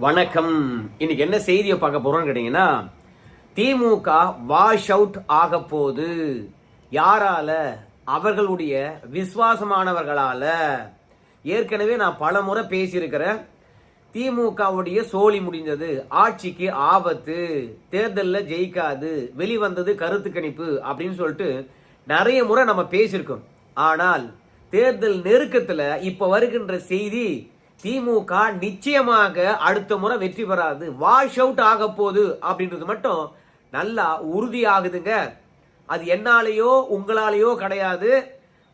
வணக்கம். இன்னைக்கு என்ன செய்தியை பார்க்க போறோம்னு கேட்டீங்கன்னா திமுக வாஷ் அவுட் ஆக போது யாரால? அவர்களுடைய விசுவாசமானவர்களால. ஏற்கனவே நான் பல முறை பேசியிருக்கிறேன். திமுகவுடைய சோழி முடிந்தது ஆட்சிக்கு ஆபத்து. தேர்தலில் ஜெயிக்காது. வெளிவந்தது கருத்து கணிப்பு அப்படின்னு சொல்லிட்டு நிறைய முறை நம்ம பேசியிருக்கோம். ஆனால் தேர்தல் நெருக்கத்தில் இப்போ வருகின்ற செய்தி திமுக நிச்சயமாக அடுத்த முறை வெற்றி பெறாது. வாஷ் அவுட் ஆக போகுது அப்படின்றது மட்டும் நல்லா உறுதியாகுதுங்க. அது என்னாலேயோ உங்களாலேயோ கிடையாது.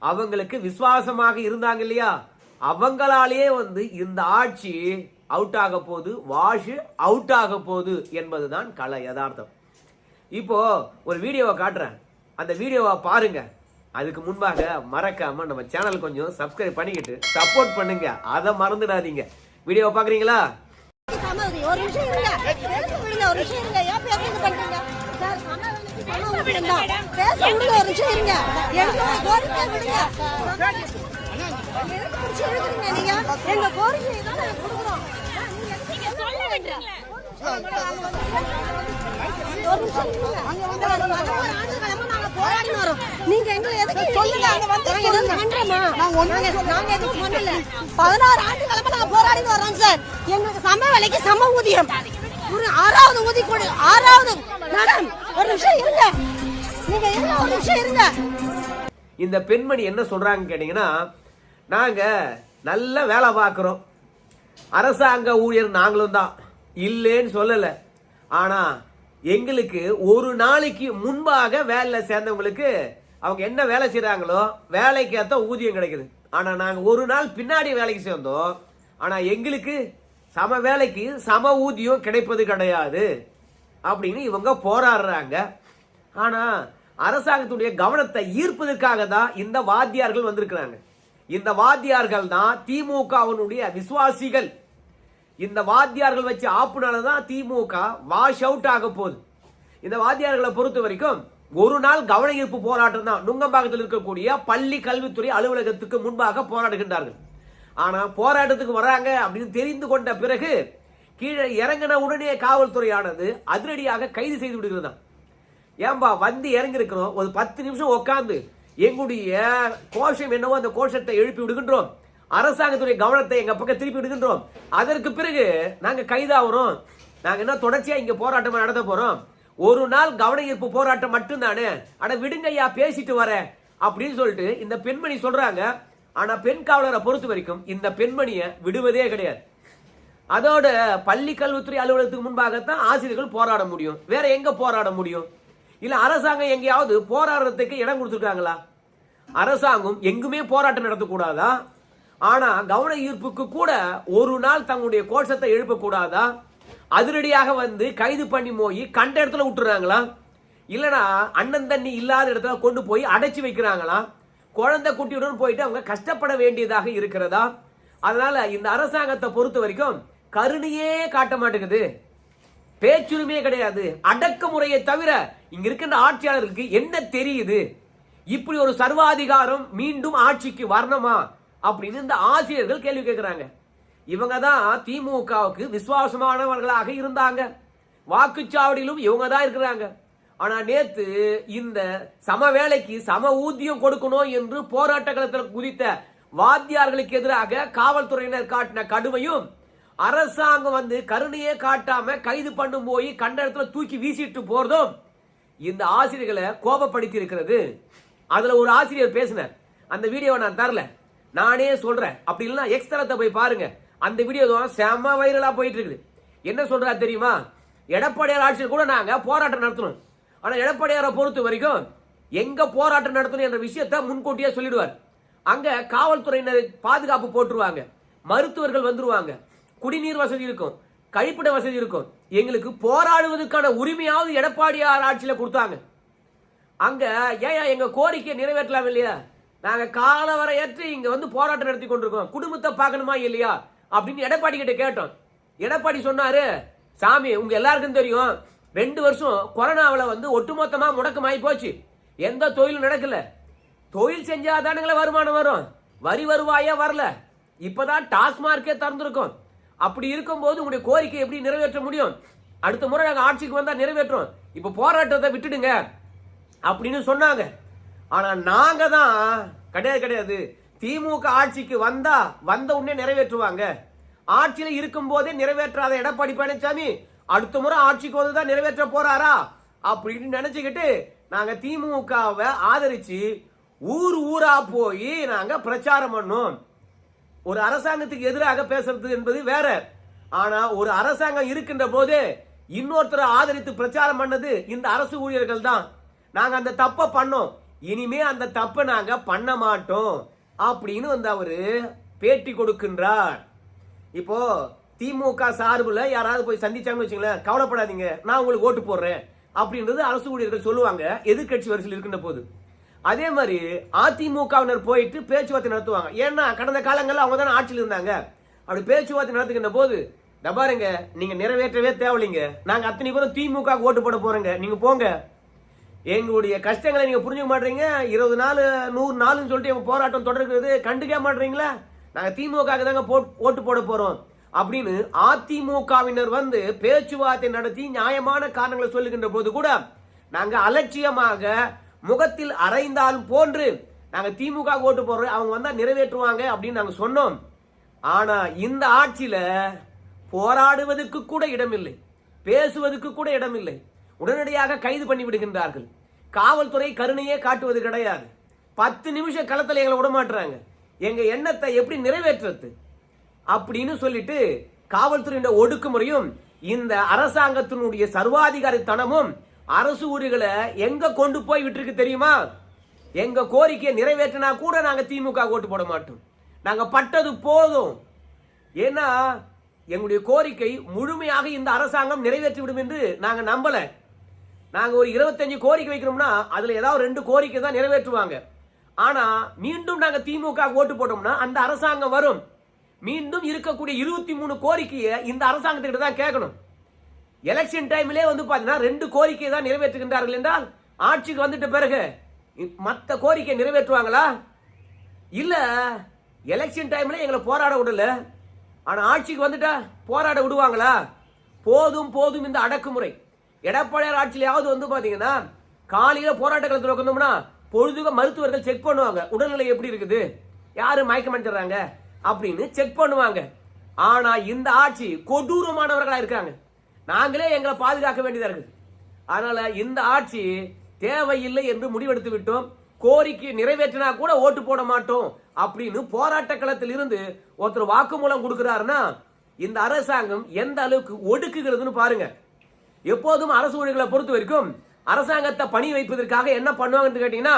அவங்களுக்கு விசுவாசமாக இருந்தாங்க இல்லையா? அவங்களாலேயே வந்து இந்த ஆட்சி அவுட் ஆக போகுது. வாஷ் அவுட் ஆக போகுது என்பதுதான் கலை யதார்த்தம். இப்போ ஒரு வீடியோவை காட்டுறேன். அந்த வீடியோவை பாருங்கள் அதுக்கு முன்பாக மறக்காம நம்ம சேனல் கொஞ்சம் சப்ஸ்கிரைப் பண்ணிக்கிட்டு சப்போர்ட் பண்ணுங்க அதை மறந்துடாதீங்க வீடியோவை பாக்குறீங்களா ஒரு இருங்க. ஒரு இருங்க. ஏன் பண்றீங்க? பேச விடுங்க, ஒரு இருங்க. விடுங்க. நீங்க? எங்க கோரிக்கை தான் கொடுக்குறோம். நீங்க சொல்ல வேண்டிய ஒரு வரோம். நீங்க எங்களை எதுக்கு சொல்லுங்க நாங்க பதினாறு ஆண்டு கிழமை நாங்க போராடி வரோம் சார் எங்களுக்கு சம வேலைக்கு சம ஊதியம் ஒரு ஆறாவது ஊதி கொடு ஆறாவது மேடம் ஒரு நிமிஷம் இருங்க நீங்க இருங்க ஒரு நிமிஷம் இருங்க இந்த பெண்மணி என்ன சொல்றாங்க கேட்டீங்கன்னா நாங்க நல்ல வேலை பார்க்குறோம் அரசாங்க ஊழியர் நாங்களும் தான் இல்லைன்னு சொல்லலை. ஆனால் எங்களுக்கு ஒரு நாளைக்கு முன்பாக வேலை சேர்ந்தவங்களுக்கு அவங்க என்ன வேலை செய்கிறாங்களோ வேலைக்கு ஏற்ற ஊதியம் கிடைக்குது. ஆனால் நாங்கள் ஒரு நாள் பின்னாடி வேலைக்கு சேர்ந்தோம். ஆனால் எங்களுக்கு சம வேலைக்கு சம ஊதியம் கிடைப்பது கிடையாது அப்படின்னு இவங்க போராடுறாங்க. ஆனால் அரசாங்கத்துடைய கவனத்தை ஈர்ப்பதற்காக தான் இந்த வாத்தியார்கள் வந்திருக்கிறாங்க. இந்த வாத்தியார்கள் தான் திமுகவினுடைய விசுவாசிகள். இந்த வாத்தியார்கள் வச்சு ஆப்புனால தான் திமுக வாஷ் அவுட் ஆக போகுது. இந்த வாத்தியார்களை பொறுத்த வரைக்கும் ஒரு நாள் கவன ஈர்ப்பு போராட்டம் தான். நுங்கம்பாக்கத்தில் இருக்கக்கூடிய பள்ளி கல்வித்துறை அலுவலகத்துக்கு முன்பாக போராடுகின்றார்கள். ஆனால் போராட்டத்துக்கு வராங்க அப்படின்னு தெரிந்து கொண்ட பிறகு கீழே இறங்கின உடனே காவல்துறையானது அதிரடியாக கைது செய்து விடுகிறது தான். ஏன்பா வந்து இறங்கிருக்கிறோம் ஒரு பத்து நிமிஷம் உட்காந்து எங்களுடைய கோஷம் என்னவோ அந்த கோஷத்தை எழுப்பி விடுகின்றோம். அரசாங்கத்துடைய கவனத்தை எங்க பக்கம் திருப்பி விடுகின்றோம். அதற்கு பிறகு நாங்க கைதாகிறோம் நாங்க என்ன தொடர்ச்சியா இங்க போராட்டம் நடத்த போறோம்? ஒரு நாள் கவன ஈர்ப்பு போராட்டம் மட்டும்தானே? அட விடுங்க ஐயா பேசிட்டு வரேன். அப்படின்னு சொல்லிட்டு இந்த பெண்மணி சொல்றாங்க. ஆனா பெண் காவலரை பொறுத்த வரைக்கும் இந்த பெண்மணியை விடுவதே கிடையாது. அதோட பள்ளி கல்வித்துறை அலுவலகத்துக்கு முன்பாகத்தான் ஆசிரியர்கள் போராட முடியும். வேற எங்க போராட முடியும்? இல்ல அரசாங்கம் எங்கேயாவது போராடுறதுக்கு இடம் கொடுத்துருக்காங்களா? அரசாங்கம் எங்குமே போராட்டம் நடத்தக்கூடாதா? ஆனா கவன ஈர்ப்புக்கு கூட ஒரு நாள் தங்களுடைய கோஷத்தை எழுப்பக்கூடாதா? அதிரடியாக வந்து கைது பண்ணி போய் கண்ட இடத்துல விட்டுறாங்களா? இல்லனா அண்ணன் தண்ணி இல்லாத இடத்துல கொண்டு போய் அடைச்சி வைக்கிறாங்களா? குழந்தை குட்டியுடன் போயிட்டு அவங்க கஷ்டப்பட வேண்டியதாக இருக்கிறதா? அதனால இந்த அரசாங்கத்தை பொறுத்த வரைக்கும் கருணையே காட்ட மாட்டேங்குது. பேச்சுரிமையே கிடையாது. அடக்குமுறையை தவிர இங்க இருக்கின்ற ஆட்சியாளருக்கு என்ன தெரியுது? இப்படி ஒரு சர்வாதிகாரம் மீண்டும் ஆட்சிக்கு வரணுமா? அப்படின்னு இந்த ஆசிரியர்கள் கேள்வி கேட்கிறாங்க இவங்க தான் திமுகவுக்கு விசுவாசமானவர்களாக இருந்தாங்க. வாக்குச்சாவடியிலும் இவங்க தான் இருக்கிறாங்க. ஆனா நேத்து இந்த சம வேலைக்கு சம ஊதியம் கொடுக்கணும் என்று போராட்ட களத்தில் குதித்த வாத்தியார்களுக்கு எதிராக காவல்துறையினர் காட்டின கடுமையும் அரசாங்கம் வந்து கருணையே காட்டாம கைது பண்ணும் போய் கண்ட இடத்துல தூக்கி வீசிட்டு போறதும் இந்த ஆசிரியர்களை கோபப்படுத்தி இருக்கிறது. அதுல ஒரு ஆசிரியர் பேசினார். அந்த வீடியோவை நான் தரல. நானே சொல்றேன். அப்படி இல்லைன்னா எக்ஸ்தலத்தை போய் பாருங்க. அந்த வீடியோ தான் செம வைரலா போயிட்டு இருக்குது என்ன சொல்றா தெரியுமா? எடப்பாடியார் ஆட்சியில் கூட நாங்க போராட்டம் நடத்தணும். ஆனா எடப்பாடியாரை பொறுத்த வரைக்கும் எங்க போராட்டம் நடத்தணும் என்ற விஷயத்த முன்கூட்டியே சொல்லிடுவார். அங்க காவல்துறையினர் பாதுகாப்பு போட்டுருவாங்க. மருத்துவர்கள் வந்துருவாங்க. குடிநீர் வசதி இருக்கும். கழிப்பிட வசதி இருக்கும். எங்களுக்கு போராடுவதற்கான உரிமையாவது எடப்பாடியார் ஆட்சியில் கொடுத்தாங்க. அங்க ஏன் எங்க கோரிக்கையை நிறைவேற்றலாம் இல்லையா? நாங்கள் காலவரையற்று இங்கே வந்து போராட்டம் நடத்தி கொண்டிருக்கோம். குடும்பத்தை பார்க்கணுமா இல்லையா? அப்படின்னு எடப்பாடி கிட்ட கேட்டோம். எடப்பாடி சொன்னாரு சாமி உங்க எல்லாருக்கும் தெரியும் ரெண்டு வருஷம் கொரோனாவில் வந்து ஒட்டுமொத்தமாக முடக்கமாகி போச்சு. எந்த தொழிலும் நடக்கல. தொழில் செஞ்சாதானுங்களே வருமானம் வரும். வரி வருவாயே வரல. இப்போதான் டாஸ்மார்க்கே திறந்துருக்கோம். அப்படி இருக்கும்போது உங்களுடைய கோரிக்கை எப்படி நிறைவேற்ற முடியும்? அடுத்த முறை நாங்கள் ஆட்சிக்கு வந்தால் நிறைவேற்றோம் இப்போ போராட்டத்தை விட்டுடுங்க. அப்படின்னு சொன்னாங்க. ஆனால் நாங்கள் தான் கிடையாது கிடையாது. திமுக ஆட்சிக்கு வந்தா வந்த உடனே நிறைவேற்றுவாங்க. ஆட்சியில் இருக்கும் போதே நிறைவேற்றாத எடப்பாடி பழனிசாமி அடுத்த முறை ஆட்சிக்கு வந்து தான் நிறைவேற்ற போறாரா? அப்படின்னு நினைச்சுக்கிட்டு நாங்க திமுகவை ஆதரிச்சு ஊர் ஊரா போய் நாங்க பிரச்சாரம் பண்ணோம். ஒரு அரசாங்கத்துக்கு எதிராக பேசுறது என்பது வேற. ஆனா ஒரு அரசாங்கம் இருக்கின்ற போது இன்னொருத்தரை ஆதரித்து பிரச்சாரம் பண்ணது இந்த அரசு ஊழியர்கள் தான். நாங்க அந்த தப்பை பண்ணோம். இனிமே அந்த தப்பை நாங்கள் பண்ண மாட்டோம் அப்படின்னு வந்து அவர் பேட்டி கொடுக்கின்றார். இப்போ திமுக சார்பில் யாராவது போய் சந்திச்சாங்கன்னு வச்சுங்களேன் கவலைப்படாதீங்க நான் உங்களுக்கு ஓட்டு போடுறேன் அப்படின்றது அரசு ஊழியர்கள் சொல்லுவாங்க எதிர்க்கட்சி வரிசையில் இருக்கின்ற போது. அதே மாதிரி அதிமுகவினர் போயிட்டு பேச்சுவார்த்தை நடத்துவாங்க. ஏன்னா கடந்த காலங்களில் அவங்க தானே ஆட்சியில் இருந்தாங்க. அப்படி பேச்சுவார்த்தை நடத்துகின்ற போது பாருங்க நீங்க நிறைவேற்றவே தேவையில்லைங்க. நாங்க அத்தனை பேரும் திமுக ஓட்டு போட போறோங்க. நீங்க போங்க. எங்களுடைய கஷ்டங்களை நீங்கள் புரிஞ்சுக்க மாட்டீங்க. இருபது நாள் நூறு நாள்னு சொல்லிட்டு எங்கள் போராட்டம் தொடர்கிறது. கண்டுக்க மாட்டீங்களா? நாங்கள் திமுக தாங்க ஓட்டு போட போகிறோம் அப்படின்னு அதிமுகவினர் வந்து பேச்சுவார்த்தை நடத்தி நியாயமான காரணங்களை சொல்லுகின்ற போது கூட நாங்கள் அலட்சியமாக முகத்தில் அரைந்தால் போன்று நாங்கள் திமுக ஓட்டு போடுறோம். அவங்க வந்தால் நிறைவேற்றுவாங்க அப்படின்னு நாங்கள் சொன்னோம். ஆனால் இந்த ஆட்சியில் போராடுவதற்கு கூட இடமில்லை. பேசுவதற்கு கூட இடமில்லை. உடனடியாக கைது பண்ணி விடுகின்றார்கள் காவல்துறை கருணையே காட்டுவது கிடையாது. பத்து நிமிஷம் களத்தில் எங்களை விடமாட்டுறாங்க எங்கள் எங்க எண்ணத்தை எப்படி நிறைவேற்றுறது? அப்படின்னு சொல்லிட்டு காவல்துறையின் ஒடுக்குமுறையும் இந்த அரசாங்கத்தினுடைய சர்வாதிகாரித்தனமும் அரசு ஊர்களை எங்க கொண்டு போய் விட்டுருக்கு தெரியுமா? எங்க கோரிக்கையை நிறைவேற்றினா கூட நாங்க திமுக ஓட்டு போட மாட்டோம். நாங்க பட்டது போதும். ஏன்னா எங்களுடைய கோரிக்கை முழுமையாக இந்த அரசாங்கம் நிறைவேற்றிவிடும் என்று நாங்க நம்பலை. நாங்கள் ஒரு இருபத்தஞ்சு கோரிக்கை வைக்கிறோம்னா அதில் ஏதாவது ரெண்டு கோரிக்கை தான் நிறைவேற்றுவாங்க. ஆனால் மீண்டும் நாங்கள் திமுக ஓட்டு போட்டோம்னா அந்த அரசாங்கம் வரும். மீண்டும் இருக்கக்கூடிய இருபத்தி மூணு கோரிக்கையை இந்த அரசாங்கத்திட்ட தான் கேட்கணும். எலெக்ஷன் டைம்லேயே வந்து பார்த்தீங்கன்னா ரெண்டு கோரிக்கை தான் நிறைவேற்றுகின்றார்கள் என்றால் ஆட்சிக்கு வந்துட்ட பிறகு மற்ற கோரிக்கை நிறைவேற்றுவாங்களா? இல்லை எலெக்ஷன் டைம்ல எங்களை போராட விடல. ஆனால் ஆட்சிக்கு வந்துட்டா போராட விடுவாங்களா? போதும் போதும் இந்த அடக்குமுறை. எடப்பாடியார் ஆட்சியிலாவது வந்து பாத்தீங்கன்னா காலையில போராட்ட களத்தில் உட்காந்தோம்னா பொழுதுக மருத்துவர்கள் செக் பண்ணுவாங்க. உடல்நிலை எப்படி இருக்குது? யாரு மயக்கம் அடிச்சிடுறாங்க? அப்படின்னு செக் பண்ணுவாங்க. ஆனா இந்த ஆட்சி கொடூரமானவர்களா இருக்காங்க. நாங்களே எங்களை பாதுகாக்க வேண்டியதா இருக்குது அதனால இந்த ஆட்சி தேவையில்லை என்று முடிவெடுத்து விட்டோம். கோரிக்கை நிறைவேற்றினா கூட ஓட்டு போட மாட்டோம் அப்படின்னு போராட்ட களத்தில் இருந்து ஒருத்தர் வாக்குமூலம் கொடுக்கிறாருன்னா இந்த அரசாங்கம் எந்த அளவுக்கு ஒடுக்குகிறதுன்னு பாருங்க. எப்போதும் அரசு ஊழியர்களை பொறுத்த வரைக்கும் அரசாங்கத்தை பணி வைப்பதற்காக என்ன பண்ணுவாங்கன்னு கேட்டீங்கன்னா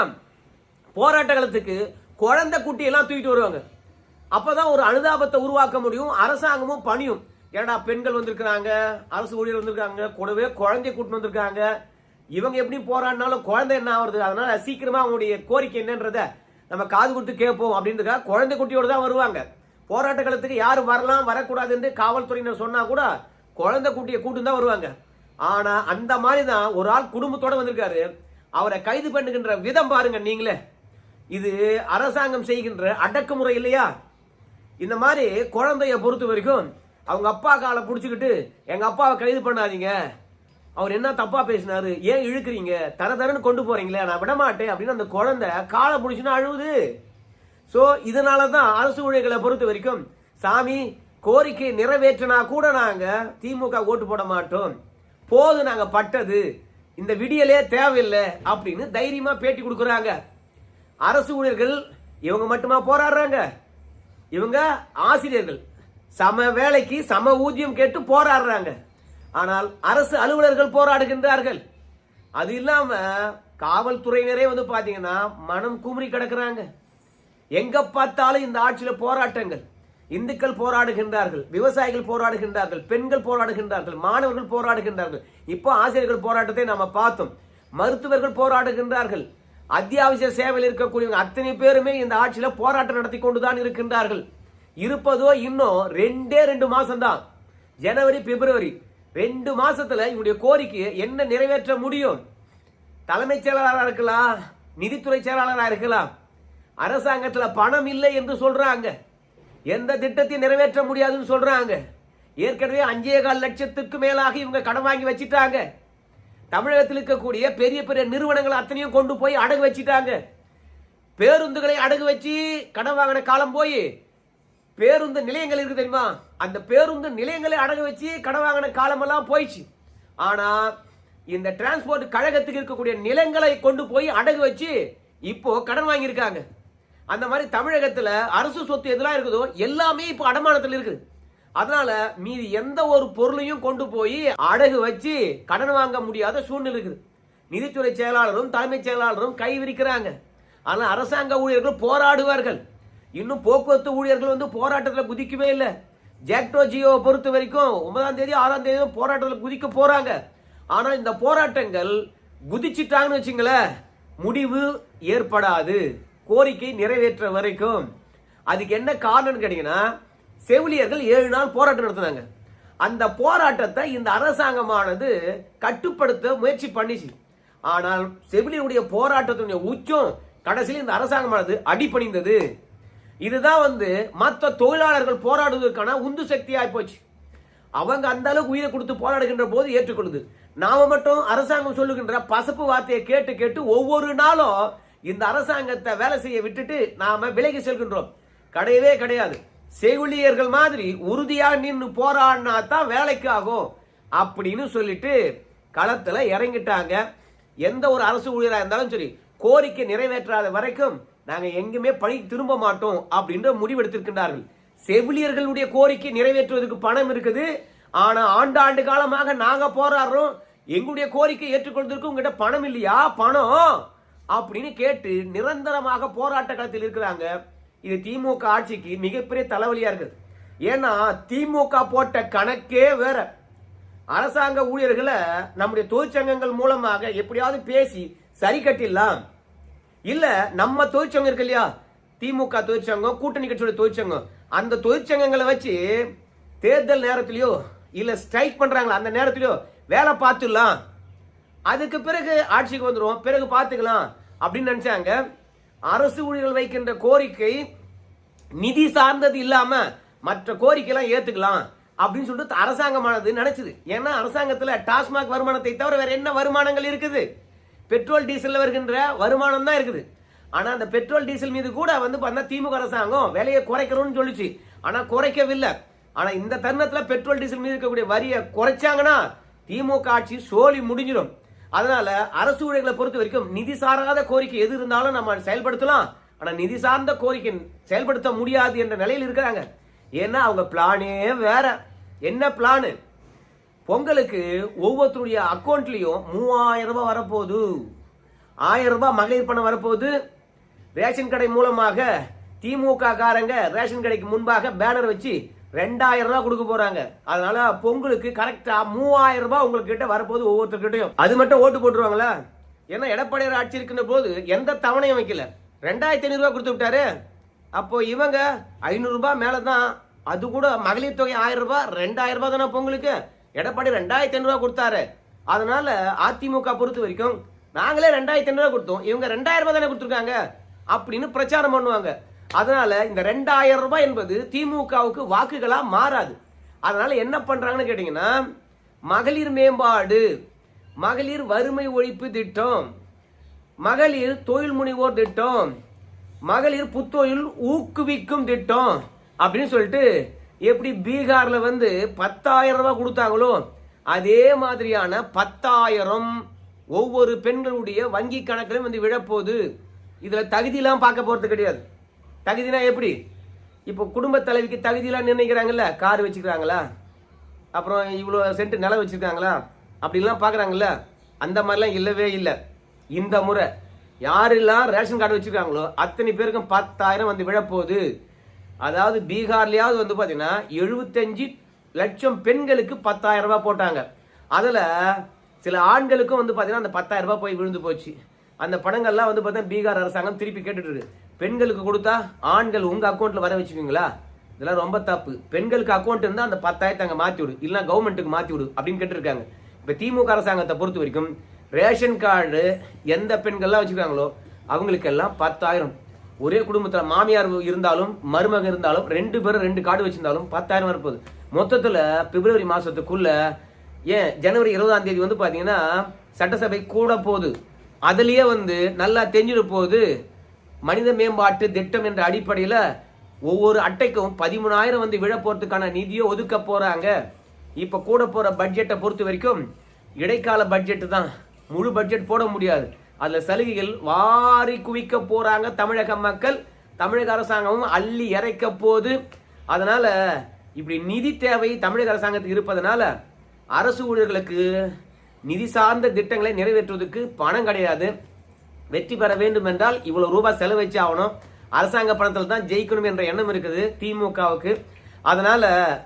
போராட்ட காலத்துக்கு குழந்தை குட்டியெல்லாம் தூக்கிட்டு வருவாங்க. அப்பதான் ஒரு அனுதாபத்தை உருவாக்க முடியும் அரசாங்கமும் பணியும். ஏடா பெண்கள் வந்திருக்கிறாங்க அரசு ஊழியர் வந்திருக்காங்க கூடவே குழந்தைய கூட்டின்னு வந்திருக்காங்க. இவங்க எப்படி போராடினாலும் குழந்தை என்ன ஆகுறது? அதனால சீக்கிரமா அவங்களுடைய கோரிக்கை என்னன்றத நம்ம காது கொடுத்து கேட்போம் அப்படின்றதுக்காக குழந்தை குட்டியோடு தான் வருவாங்க. போராட்ட காலத்துக்கு யாரும் வரலாம் வரக்கூடாது என்று காவல்துறையினர் சொன்னா கூட குழந்தை குட்டியை கூட்டு தான் வருவாங்க. ஆனா அந்த மாதிரி தான் ஒரு ஆள் குடும்பத்தோட வந்திருக்காரு. அவரை கைது பண்ணுகின்ற விதம் பாருங்க நீங்களே. இது அரசாங்கம் செய்கின்ற அடக்குமுறை இல்லையா? இந்த மாதிரி குழந்தைய பொறுத்த வரைக்கும் அவங்க அப்பா காலை பிடிச்சிக்கிட்டு எங்க அப்பாவை கைது பண்ணாதீங்க. அவர் என்ன தப்பா பேசினாரு? ஏன் இழுக்கிறீங்க? தர தரன்னு கொண்டு போறீங்களே நான் விட மாட்டேன் அப்படின்னு அந்த குழந்தை காலை பிடிச்சுன்னு அழுவுது. ஸோ இதனால தான் அரசு ஊழியர்களை பொறுத்த வரைக்கும் சாமி கோரிக்கை நிறைவேற்றினா கூட நாங்கள் திமுக ஓட்டு போட மாட்டோம். போதும் நாங்கள் பட்டது. இந்த விடியலே தேவையில்லை அப்படின்னு தைரியமா பேட்டி கொடுக்குறாங்க. அரசு ஊழியர்கள் இவங்க மட்டுமா போராடுறாங்க? இவங்க ஆசிரியர்கள். சம வேலைக்கு சம ஊதியம் கேட்டு போராடுறாங்க. ஆனால் அரசு அலுவலர்கள் போராடுகின்றார்கள். அது இல்லாம காவல்துறையினரே வந்து பாத்தீங்கன்னா மனம் குமரி கிடக்குறாங்க. எங்க பார்த்தாலும் இந்த ஆட்சியில போராட்டங்கள். இந்துக்கள் போராடுகின்றார்கள் விவசாயிகள் போராடுகின்றார்கள் பெண்கள் போராடுகின்றார்கள் மாணவர்கள் போராடுகின்றார்கள். இப்போ ஆசிரியர்கள் போராட்டத்தை நாம பார்த்தோம். மருத்துவர்கள் போராடுகின்றார்கள். அத்தியாவசிய சேவையில் இருக்கக்கூடியவங்க அத்தனை பேருமே இந்த ஆட்சியில போராட்டம் நடத்தி கொண்டுதான் இருக்கின்றார்கள். இருப்பதோ இன்னும் ரெண்டே ரெண்டு மாசம் தான் ஜனவரி பிப்ரவரி. ரெண்டு மாசத்துல இவனுடைய கோரிக்கையை என்ன நிறைவேற்ற முடியும்? தலைமைச் செயலாளராக இருக்கலாம் நிதித்துறை செயலாளராக இருக்கலாம். அரசாங்கத்தில் பணம் இல்லை என்று சொல்றாங்க. எந்த திட்டத்தையும் நிறைவேற்ற முடியாதுன்னு சொல்றாங்க. ஏற்கனவே அஞ்சே கால் லட்சத்துக்கு மேலாக இவங்க கடன் வாங்கி வச்சிட்டாங்க. தமிழகத்தில் இருக்கக்கூடிய பெரிய பெரிய நிறுவனங்கள் அத்தனையும் கொண்டு போய் அடகு வச்சிட்டாங்க. பேருந்துகளை அடகு வச்சு கடன் வாங்கின காலம் போய் பேருந்து நிலையங்கள் இருக்கு தெரியுமா? அந்த பேருந்து நிலையங்களை அடகு வச்சு கடன் வாங்கின காலமெல்லாம் போயிடுச்சு. ஆனா இந்த டிரான்ஸ்போர்ட் கழகத்துக்கு இருக்கக்கூடிய நிலங்களை கொண்டு போய் அடகு வச்சு இப்போ கடன் வாங்கியிருக்காங்க. அந்த மாதிரி தமிழகத்தில் அரசு சொத்து எதுலாம் இருக்குதோ எல்லாமே இப்போ அடமானத்தில் இருக்குது. அதனால மீதி எந்த ஒரு பொருளையும் கொண்டு போய் அடகு வச்சு கடன் வாங்க முடியாத சூழ்நிலை இருக்குது. நிதித்துறை செயலாளரும் தலைமைச் செயலாளரும் கை விரிக்கிறாங்க. ஆனால் அரசாங்க ஊழியர்கள் போராடுவார்கள். இன்னும் போக்குவரத்து ஊழியர்கள் வந்து போராட்டத்தில் குதிக்கவே இல்லை. ஜாக்டோ ஜியோவை பொறுத்த வரைக்கும் ஒன்பதாம் தேதி ஆறாம் தேதி போராட்டத்தில் குதிக்க போறாங்க. ஆனால் இந்த போராட்டங்கள் குதிச்சிட்டாங்கன்னு வச்சுங்களேன் முடிவு ஏற்படாது. கோரிக்கை நிறைவேற்ற வரைக்கும். அதுக்கு என்ன காரணம்னு கேட்டீங்கன்னா செவிலியர்கள் ஏழு நாள் போராட்டம் நடத்தினாங்க. அந்த போராட்டத்தை இந்த அரசாங்கமானது கட்டுப்படுத்த முயற்சி பண்ணிச்சு. ஆனால் செவிலியருடைய போராட்டத்தினுடைய உச்சம் கடைசியில் இந்த அரசாங்கமானது அடிபணிந்தது. இதுதான் வந்து மற்ற தொழிலாளர்கள் போராடுவதற்கான உந்து சக்தியாகி போச்சு. அவங்க அந்த அளவுக்கு உயிரை கொடுத்து போராடுகின்ற போது ஏற்றுக்கொள்ளுது. நாம மட்டும் அரசாங்கம் சொல்லுகின்ற பசப்பு வார்த்தையை கேட்டு கேட்டு ஒவ்வொரு நாளும் இந்த அரசாங்கத்தை வேலை செய்ய விட்டுட்டு நாம விலகி செல்கின்றோம். கிடையவே கிடையாது. செவிலியர்கள் மாதிரி உறுதியா நின்று போராடினா தான் வேலைக்கு ஆகும். அப்படின்னு சொல்லிட்டு களத்துல இறங்கிட்டாங்க. எந்த ஒரு அரசு ஊழியராக இருந்தாலும் சரி கோரிக்கை நிறைவேற்றாத வரைக்கும் நாங்கள் எங்குமே பணி திரும்ப மாட்டோம் அப்படின்ற முடிவெடுத்திருக்கின்றார்கள் செவிலியர்களுடைய கோரிக்கை நிறைவேற்றுவதற்கு பணம் இருக்குது. ஆனா ஆண்டாண்டு காலமாக நாங்கள் போராடுறோம். எங்களுடைய கோரிக்கை ஏற்றுக்கொள்வதற்கு உங்ககிட்ட பணம் இல்லையா? பணம். அப்படின்னு கேட்டு நிரந்தரமாக போராட்ட களத்தில் இருக்கிறாங்க. இது திமுக ஆட்சிக்கு மிகப்பெரிய தலைவலியா இருக்குது. ஏன்னா திமுக போட்ட கணக்கே வேற. அரசாங்க ஊழியர்களை நம்முடைய தொழிற்சங்கங்கள் மூலமாக எப்படியாவது பேசி சரி கட்டிடலாம். இல்ல நம்ம தொழிற்சங்கம் இருக்கு இல்லையா? திமுக தொழிற்சங்கம் கூட்டணி கட்சியோட தொழிற்சங்கம். அந்த தொழிற்சங்கங்களை வச்சு தேர்தல் நேரத்திலயோ இல்ல ஸ்ட்ரைக் பண்றாங்களா அந்த நேரத்திலயோ வேலை பார்த்துடலாம். அதுக்கு பிறகு ஆட்சிக்கு வந்துரும் பிறகு பார்த்துக்கலாம் அப்படின்னு நினைச்சாங்க. அரசு ஊழியர்கள் வைக்கின்ற கோரிக்கை நிதி சார்ந்தது இல்லாம மற்ற கோரிக்கைலாம் ஏத்துக்கலாம் அப்படின்னு சொல்லிட்டு அரசாங்கமானது நினைச்சது. ஏன்னா அரசாங்கத்தில் டாஸ்மாக் வருமானத்தை தவிர வேற என்ன வருமானங்கள் இருக்குது? பெட்ரோல் டீசலில் வருகின்ற வருமானம் தான் இருக்குது. ஆனா அந்த பெட்ரோல் டீசல் மீது கூட வந்து பார்த்தா திமுக அரசாங்கம் விலையை குறைக்கணும்னு சொல்லிச்சு. ஆனா குறைக்கவில்லை. ஆனா இந்த தருணத்துல பெட்ரோல் டீசல் மீது இருக்கக்கூடிய வரியை குறைச்சாங்கன்னா திமுக ஆட்சி சோழி முடிஞ்சிடும். அதனால அரசு ஊழியர்களை பொறுத்த வரைக்கும் நிதி சாராத கோரிக்கை எது இருந்தாலும் நம்ம செயல்படுத்தலாம். ஆனா நிதி சார்ந்த கோரிக்கை செயல்படுத்த முடியாது என்ற நிலையில் இருக்கிறாங்க. ஏன்னா அவங்க பிளானே வேற. என்ன பிளானு? பொங்கலுக்கு ஒவ்வொருத்தருடைய அக்கௌண்ட்லேயும் மூவாயிரம் ரூபாய் வரப்போகுது. ஆயிரம் ரூபாய் மகளிர் பணம் வரப்போகுது. ரேஷன் கடை மூலமாக திமுக காரங்க ரேஷன் கடைக்கு முன்பாக பேனர் வச்சு ரெண்டாயிரம் ரூபாய் கொடுக்க போறாங்க. அதனால பொங்கலுக்கு கரெக்டா மூவாயிரம் ரூபாய் உங்களுக்கு கிட்ட வரப்போகுது ஒவ்வொருத்தருக்கிட்டையும் அது மட்டும் ஓட்டு போட்டுருவாங்களா? ஏன்னா எடப்பாடியார் ஆட்சி இருக்கின்ற போது எந்த தவணையும் வைக்கல. ரெண்டாயிரத்தி ஐநூறுரூவா கொடுத்து விட்டாரு. அப்போ இவங்க ஐநூறுரூபா மேலே தான் அது கூட மகளிர் தொகை ஆயிரம் ரூபாய் ரெண்டாயிரம் ரூபாய் தானே பொங்கலுக்கு. எடப்பாடி ரெண்டாயிரத்தி ஐநூறுரூவா கொடுத்தாரு. அதனால அதிமுக பொறுத்த வரைக்கும் நாங்களே ரெண்டாயிரத்தி ஐநூறு கொடுத்தோம். இவங்க ரெண்டாயிரம் ரூபாய் தானே கொடுத்துருக்காங்க. அப்படின்னு பிரச்சாரம் பண்ணுவாங்க. அதனால இந்த ரெண்டாயிரம் ரூபாய் என்பது திமுகவுக்கு வாக்குகளா மாறாது. அதனால என்ன பண்றாங்கன்னு கேட்டீங்கன்னா மகளிர் மேம்பாடு மகளிர் வறுமை ஒழிப்பு திட்டம் மகளிர் தொழில் முனைவோர் திட்டம் மகளிர் புத்தொழில் ஊக்குவிக்கும் திட்டம் அப்படின்னு சொல்லிட்டு எப்படி பீகார்ல வந்து பத்தாயிரம் ரூபாய் கொடுத்தாங்களோ அதே மாதிரியான பத்தாயிரம் ஒவ்வொரு பெண்களுடைய வங்கி கணக்கிலும் வந்து விழப்போகுது. இதுல தகுதியெல்லாம் பார்க்க போறது கிடையாது. தகுதினா எப்படி? இப்போ குடும்ப தலைவிக்கு தகுதியெல்லாம் நிர்ணயிக்கிறாங்கல்ல? கார் வச்சுக்கிறாங்களா? அப்புறம் இவ்வளோ சென்ட் நிலம் வச்சுருக்காங்களா? அப்படிலாம் பார்க்குறாங்கல்ல? அந்த மாதிரிலாம் இல்லவே இல்லை. இந்த முறை யாரெல்லாம் ரேஷன் கார்டு வச்சுருக்காங்களோ அத்தனை பேருக்கும் பத்தாயிரம் வந்து விழப்போகுது. அதாவது பீகார்லேயாவது வந்து பார்த்தீங்கன்னா எழுபத்தஞ்சு லட்சம் பெண்களுக்கு பத்தாயிரம் ரூபாய் போட்டாங்க. அதில் சில ஆண்களுக்கும் வந்து பார்த்தீங்கன்னா அந்த பத்தாயிரம் ரூபாய் போய் விழுந்து போச்சு. அந்த பணங்கள்லாம் வந்து பார்த்தீங்கன்னா பீகார் அரசாங்கம் திருப்பி கேட்டுட்டு இருக்கு பெண்களுக்கு கொடுத்தா ஆண்கள் உங்க அக்கௌண்ட்ல வர வச்சுக்கீங்களா இதெல்லாம் ரொம்ப தப்பு. பெண்களுக்கு அக்கௌண்ட் இருந்தால் அந்த பத்தாயிரத்தை அங்கே மாற்றி விடு. இல்லைன்னா கவர்மெண்ட்டுக்கு மாற்றி விடு அப்படின்னு கேட்டிருக்காங்க. இப்போ திமுக அரசாங்கத்தை பொறுத்த வரைக்கும் ரேஷன் கார்டு எந்த பெண்கள்லாம் வச்சுருக்காங்களோ அவங்களுக்கெல்லாம் பத்தாயிரம். ஒரே குடும்பத்தில் மாமியார் இருந்தாலும் மருமக இருந்தாலும் ரெண்டு பேரும் ரெண்டு கார்டு வச்சிருந்தாலும் பத்தாயிரம் இருப்பது. மொத்தத்தில் பிப்ரவரி மாதத்துக்குள்ளே ஏன் ஜனவரி இருபதாம் தேதி வந்து பார்த்தீங்கன்னா சட்டசபை கூட போகுது. அதுலேயே வந்து நல்லா தெரிஞ்சிட போது மனித மேம்பாட்டு திட்டம் என்ற அடிப்படையில் ஒவ்வொரு அட்டைக்கும் பதிமூணாயிரம் வந்து விழ போகிறதுக்கான நிதியை ஒதுக்க போகிறாங்க இப்போ கூட போகிற பட்ஜெட்டை பொறுத்த வரைக்கும் இடைக்கால பட்ஜெட்டு தான். முழு பட்ஜெட் போட முடியாது. அதில் சலுகைகள் வாரி குவிக்க போகிறாங்க தமிழக மக்கள். தமிழக அரசாங்கமும் அள்ளி இறைக்க போகுது. அதனால் இப்படி நிதி தேவை தமிழக அரசாங்கத்துக்கு இருப்பதனால அரசு ஊழியர்களுக்கு நிதி சார்ந்த திட்டங்களை நிறைவேற்றுவதற்கு பணம் கிடையாது. வெற்றி பெற வேண்டும் என்றால் இவ்வளவு ரூபாய் செலவழிச்சு ஆகணும். அரசாங்க பணத்தில் தான் ஜெயிக்கணும் என்ற எண்ணம் இருக்குது திமுகவுக்கு. அதனால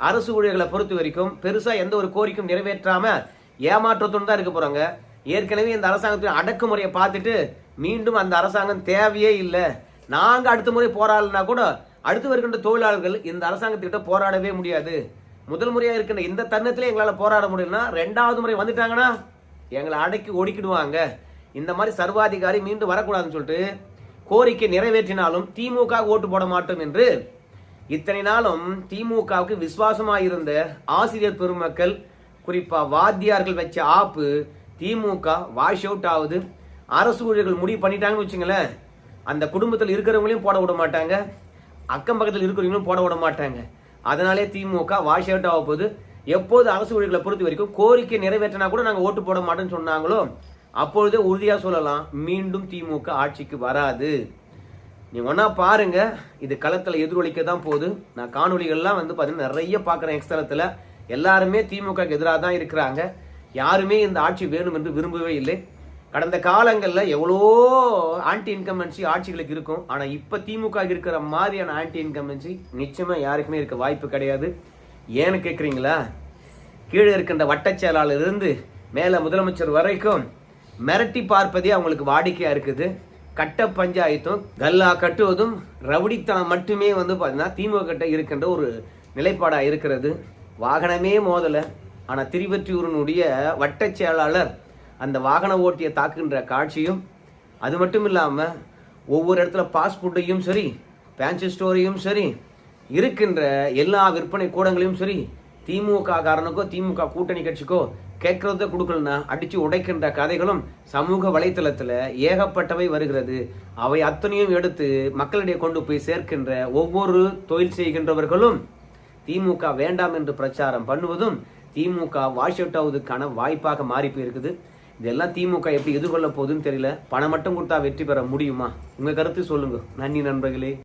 அரசு ஊழியர்களை பொறுத்த வரைக்கும் பெருசா எந்த ஒரு கோரிக்கையும் நிறைவேற்றாம ஏமாற்றத்தோடு தான் இருக்க போறாங்க. ஏற்கனவே இந்த அரசாங்கத்தின் அடக்குமுறையை பார்த்துட்டு மீண்டும் அந்த அரசாங்கம் தேவையே இல்லை. நாங்கள் அடுத்த முறை போராடலனா கூட அடுத்து வருகின்ற தொழிலாளர்கள் இந்த அரசாங்கத்திட்ட போராடவே முடியாது. முதல் முறையாக இருக்கின்ற இந்த தருணத்திலே எங்களால் போராட முடியலன்னா ரெண்டாவது முறை வந்துட்டாங்கன்னா எங்களை அடக்கி ஒடுக்கிடுவாங்க. இந்த மாதிரி சர்வாதிகாரி மீண்டும் வரக்கூடாதுன்னு சொல்லிட்டு கோரிக்கை நிறைவேற்றினாலும் திமுக ஓட்டு போட மாட்டோம் என்று இத்தனை நாளும் திமுகவுக்கு விசுவாசமாக இருந்த ஆசிரியர் பெருமக்கள் குறிப்பாக வாத்தியார்கள் வச்ச ஆப்பு திமுக வாஷ் அவுட் ஆகுது. அரசு ஊழியர்கள் முடிவு பண்ணிட்டாங்கன்னு வச்சுங்களேன் அந்த குடும்பத்தில் இருக்கிறவங்களையும் போட விட மாட்டாங்க அக்கம் பக்கத்தில் இருக்கிறவங்களும் போட விட மாட்டாங்க. அதனாலே திமுக வாஷ் அவுட் ஆக போகுது எப்போது அரசு ஊழியர்களை பொறுத்த வரைக்கும் கோரிக்கை நிறைவேற்றினா கூட நாங்கள் ஓட்டு போட மாட்டோம்னு சொன்னாங்களோ அப்பொழுதே உறுதியாக சொல்லலாம் மீண்டும் திமுக ஆட்சிக்கு வராது. நீ ஒன்றா பாருங்க இது களத்தில் எதிரொலிக்க தான் போகுது. நான் காணொளிகள்லாம் வந்து பார்த்தீங்கன்னா நிறைய பார்க்குறேன் எக்ஸ்தலத்தில் எல்லாருமே திமுகக்கு எதிராக தான் இருக்கிறாங்க. யாருமே இந்த ஆட்சி வேணும் என்று விரும்பவே இல்லை. கடந்த காலங்களில் எவ்வளோ ஆன்டி இன்கம்பன்சி ஆட்சிகளுக்கு இருக்கும். ஆனால் இப்போ திமுக இருக்கிற மாதிரியான ஆன்டி இன்கம்பன்சி நிச்சயமாக யாருக்குமே இருக்க வாய்ப்பு கிடையாது. ஏன்னு கேட்குறீங்களா கீழே இருக்கின்ற வட்டச்செயலாளர் இருந்து மேலே முதலமைச்சர் வரைக்கும் மிரட்டி பார்ப்பதே அவங்களுக்கு வாடிக்கையாக இருக்குது. கட்ட பஞ்சாயத்தும் கல்லா கட்டுவதும் ரவுடித்தனம் மட்டுமே வந்து பார்த்தீங்கன்னா திமுக கிட்ட இருக்கின்ற ஒரு நிலைப்பாடாக இருக்கிறது. வாகனமே மோதலை. ஆனால் திருவற்றியூரனுடைய வட்டச் செயலாளர் அந்த வாகன ஓட்டியை தாக்குகின்ற காட்சியும் அது மட்டும் இல்லாமல் ஒவ்வொரு இடத்துல பாஸ்போர்ட்டையும் சரி பேன்சி ஸ்டோரையும் சரி இருக்கின்ற எல்லா விற்பனை கூடங்களையும் சரி திமுக காரனுக்கோ திமுக கூட்டணி கட்சிக்கோ கேட்கறத கொடுக்கலனா அடித்து உடைக்கின்ற கதைகளும் சமூக வலைத்தளத்தில் ஏகப்பட்டவை வருகிறது. அவை அத்தனையும் எடுத்து மக்களிடையே கொண்டு போய் சேர்க்கின்ற ஒவ்வொரு தொழில் செய்கின்றவர்களும் திமுக வேண்டாம் என்று பிரச்சாரம் பண்ணுவதும் திமுக வாஷ் அவுட் ஆவதுக்கான வாய்ப்பாக மாறி போயிருக்குது. இதெல்லாம் திமுக எப்படி எதிர்கொள்ள போகுதுன்னு தெரியல. பணம் மட்டும் கொடுத்தா வெற்றி பெற முடியுமா? உங்கள் கருத்து சொல்லுங்கள் நன்றி நண்பர்களே.